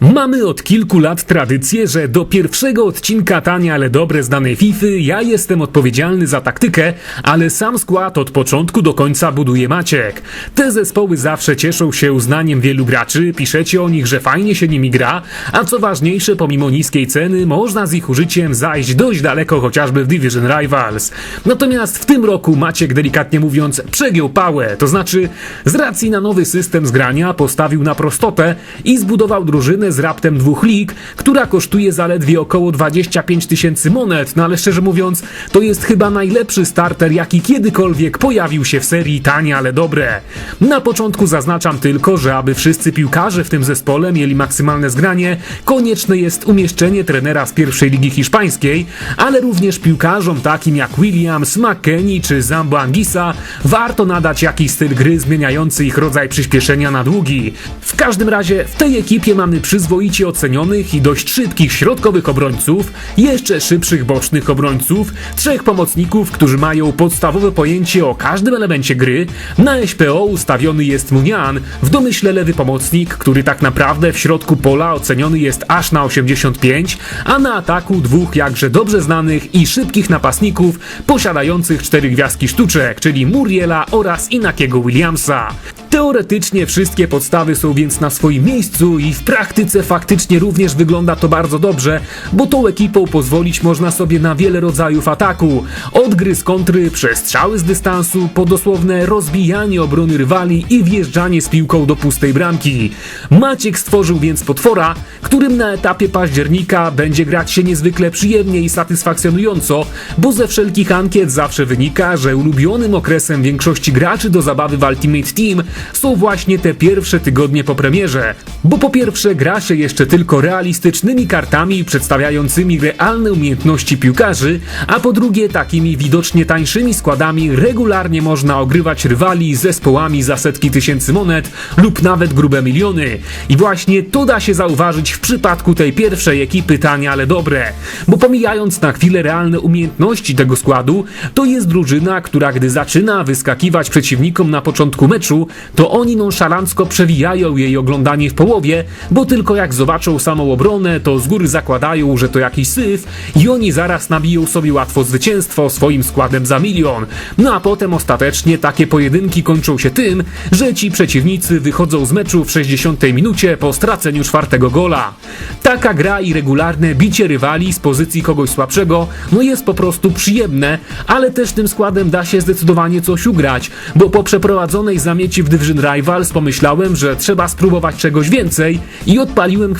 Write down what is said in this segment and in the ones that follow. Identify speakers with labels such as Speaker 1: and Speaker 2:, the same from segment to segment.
Speaker 1: Mmh. Mamy od kilku lat tradycję, że do pierwszego odcinka tania, ale dobre znanej Fify ja jestem odpowiedzialny za taktykę, ale sam skład od początku do końca buduje Maciek. Te zespoły zawsze cieszą się uznaniem wielu graczy, piszecie o nich, że fajnie się nimi gra, a co ważniejsze, pomimo niskiej ceny, można z ich użyciem zajść dość daleko chociażby w Division Rivals. Natomiast w tym roku Maciek, delikatnie mówiąc, przegiął pałę, to znaczy z racji na nowy system zgrania postawił na prostotę i zbudował drużynę z raptem dwóch lig, która kosztuje zaledwie około 25 tysięcy monet, no ale szczerze mówiąc, to jest chyba najlepszy starter, jaki kiedykolwiek pojawił się w serii tanie, ale dobre. Na początku zaznaczam tylko, że aby wszyscy piłkarze w tym zespole mieli maksymalne zgranie, konieczne jest umieszczenie trenera z pierwszej ligi hiszpańskiej, ale również piłkarzom takim jak Williams, McKennie czy Zambo Anguissa warto nadać jakiś styl gry zmieniający ich rodzaj przyspieszenia na długi. W każdym razie w tej ekipie mamy przyzwoicie ocenionych i dość szybkich środkowych obrońców, jeszcze szybszych bocznych obrońców, trzech pomocników, którzy mają podstawowe pojęcie o każdym elemencie gry. Na SPO ustawiony jest Munian, w domyśle lewy pomocnik, który tak naprawdę w środku pola oceniony jest aż na 85, a na ataku dwóch jakże dobrze znanych i szybkich napastników posiadających cztery gwiazdki sztuczek, czyli Muriela oraz Inakiego Williamsa. Teoretycznie wszystkie podstawy są więc na swoim miejscu i w praktyce faktycznie również wygląda to bardzo dobrze, bo tą ekipą pozwolić można sobie na wiele rodzajów ataku. Od gry z kontry, przez strzały z dystansu, po dosłowne rozbijanie obrony rywali i wjeżdżanie z piłką do pustej bramki. Maciek stworzył więc potwora, którym na etapie października będzie grać się niezwykle przyjemnie i satysfakcjonująco, bo ze wszelkich ankiet zawsze wynika, że ulubionym okresem większości graczy do zabawy w Ultimate Team są właśnie te pierwsze tygodnie po premierze. Bo po pierwsze gra się jeszcze tylko realistycznymi kartami przedstawiającymi realne umiejętności piłkarzy, a po drugie takimi widocznie tańszymi składami regularnie można ogrywać rywali zespołami za setki tysięcy monet lub nawet grube miliony. I właśnie to da się zauważyć w przypadku tej pierwszej ekipy tanie, ale dobre. Bo pomijając na chwilę realne umiejętności tego składu, to jest drużyna, która gdy zaczyna wyskakiwać przeciwnikom na początku meczu, to oni nonszalancko przewijają jej oglądanie w połowie, bo tylko jak zobaczą samą obronę, to z góry zakładają, że to jakiś syf i oni zaraz nabiją sobie łatwo zwycięstwo swoim składem za milion. No a potem ostatecznie takie pojedynki kończą się tym, że ci przeciwnicy wychodzą z meczu w 60 minucie po straceniu czwartego gola. Taka gra i regularne bicie rywali z pozycji kogoś słabszego, no jest po prostu przyjemne, ale też tym składem da się zdecydowanie coś ugrać, bo po przeprowadzonej zamieci w Division Rivals pomyślałem, że trzeba spróbować czegoś więcej i odpaliłem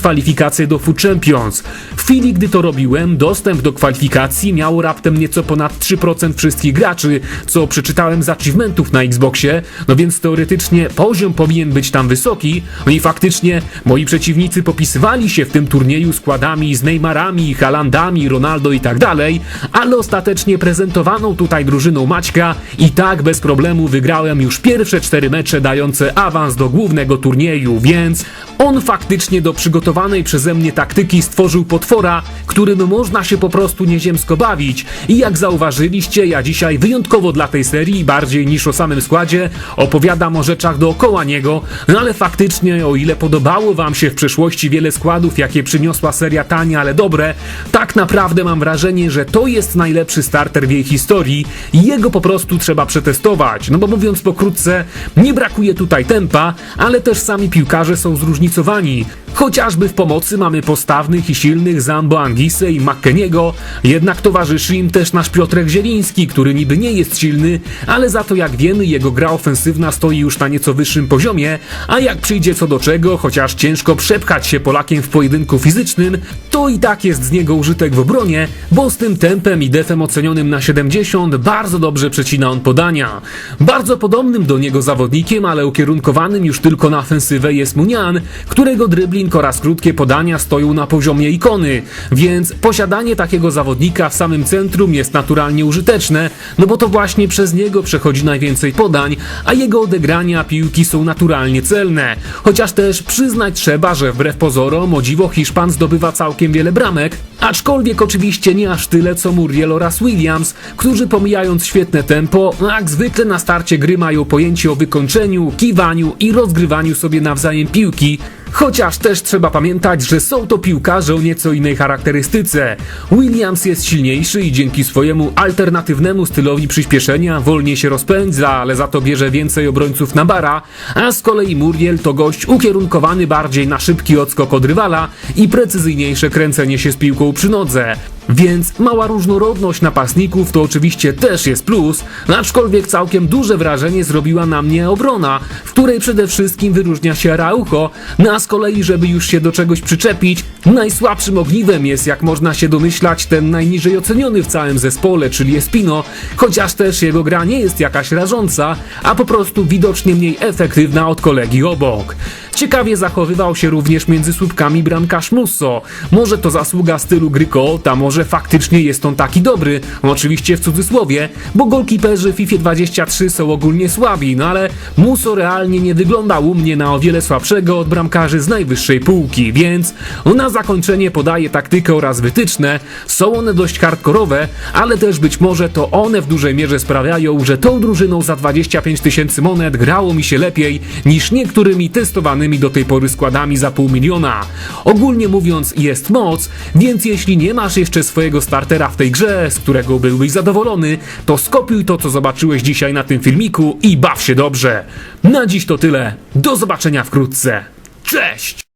Speaker 1: do Food Champions. W chwili, gdy to robiłem, dostęp do kwalifikacji miało raptem nieco ponad 3% wszystkich graczy, co przeczytałem z achievementów na Xboxie, no więc teoretycznie poziom powinien być tam wysoki, no i faktycznie moi przeciwnicy popisywali się w tym turnieju składami z Neymarami, Halandami, Ronaldo i tak dalej, ale ostatecznie prezentowaną tutaj drużyną Maćka i tak bez problemu wygrałem już pierwsze cztery mecze dające awans do głównego turnieju, więc on faktycznie do przygotowanej przeze mnie taktyki stworzył potwora, którym można się po prostu nieziemsko bawić. I jak zauważyliście, ja dzisiaj wyjątkowo dla tej serii, bardziej niż o samym składzie, opowiadam o rzeczach dookoła niego, no ale faktycznie, o ile podobało wam się w przeszłości wiele składów, jakie przyniosła seria tania, ale dobre, tak naprawdę mam wrażenie, że to jest najlepszy starter w jej historii i jego po prostu trzeba przetestować. No bo mówiąc pokrótce, nie brakuje tutaj tempa, ale też sami piłkarze są zróżnicowani. Chociażby w pomocy mamy postawnych i silnych Zambo Angisę i McKeniego, jednak towarzyszy im też nasz Piotrek Zieliński, który niby nie jest silny, ale za to jak wiemy jego gra ofensywna stoi już na nieco wyższym poziomie, a jak przyjdzie co do czego, chociaż ciężko przepchać się Polakiem w pojedynku fizycznym, to i tak jest z niego użytek w obronie, bo z tym tempem i defem ocenionym na 70 bardzo dobrze przecina on podania. Bardzo podobnym do niego zawodnikiem, ale ukierunkowanym już tylko na ofensywę jest Munian, którego dribbling oraz krótkie podania stoją na poziomie ikony, więc posiadanie takiego zawodnika w samym centrum jest naturalnie użyteczne, no bo to właśnie przez niego przechodzi najwięcej podań, a jego odegrania piłki są naturalnie celne. Chociaż też przyznać trzeba, że wbrew pozorom o dziwo Hiszpan zdobywa całkiem wiele bramek, aczkolwiek oczywiście nie aż tyle co Muriel oraz Williams, którzy pomijając świetne tempo, jak zwykle na starcie gry mają pojęcie o wykończeniu, kiwaniu i rozgrywaniu sobie nawzajem piłki, Chociaż też trzeba pamiętać, że są to piłkarze o nieco innej charakterystyce. Williams jest silniejszy i dzięki swojemu alternatywnemu stylowi przyspieszenia wolniej się rozpędza, ale za to bierze więcej obrońców na bara, a z kolei Muriel to gość ukierunkowany bardziej na szybki odskok od rywala i precyzyjniejsze kręcenie się z piłką przy nodze. Więc mała różnorodność napastników to oczywiście też jest plus, aczkolwiek całkiem duże wrażenie zrobiła na mnie obrona, w której przede wszystkim wyróżnia się Araujo, no a z kolei, żeby już się do czegoś przyczepić, najsłabszym ogniwem jest, jak można się domyślać, ten najniżej oceniony w całym zespole, czyli Espino, chociaż też jego gra nie jest jakaś rażąca, a po prostu widocznie mniej efektywna od kolegi obok. Ciekawie zachowywał się również między słupkami bramkarz Musso. Może to zasługa stylu gry Koota, może faktycznie jest on taki dobry, oczywiście w cudzysłowie, bo golkiperzy FIFA 23 są ogólnie słabi, no ale Musso realnie nie wyglądał u mnie na o wiele słabszego od bramkarzy z najwyższej półki, więc na zakończenie podaję taktykę oraz wytyczne. Są one dość hardkorowe, ale też być może to one w dużej mierze sprawiają, że tą drużyną za 25 tysięcy monet grało mi się lepiej niż niektórymi testowanymi do tej pory składami za pół miliona. Ogólnie mówiąc, jest moc, więc jeśli nie masz jeszcze swojego startera w tej grze, z którego byłbyś zadowolony, to skopiuj to, co zobaczyłeś dzisiaj na tym filmiku i baw się dobrze. Na dziś to tyle. Do zobaczenia wkrótce. Cześć!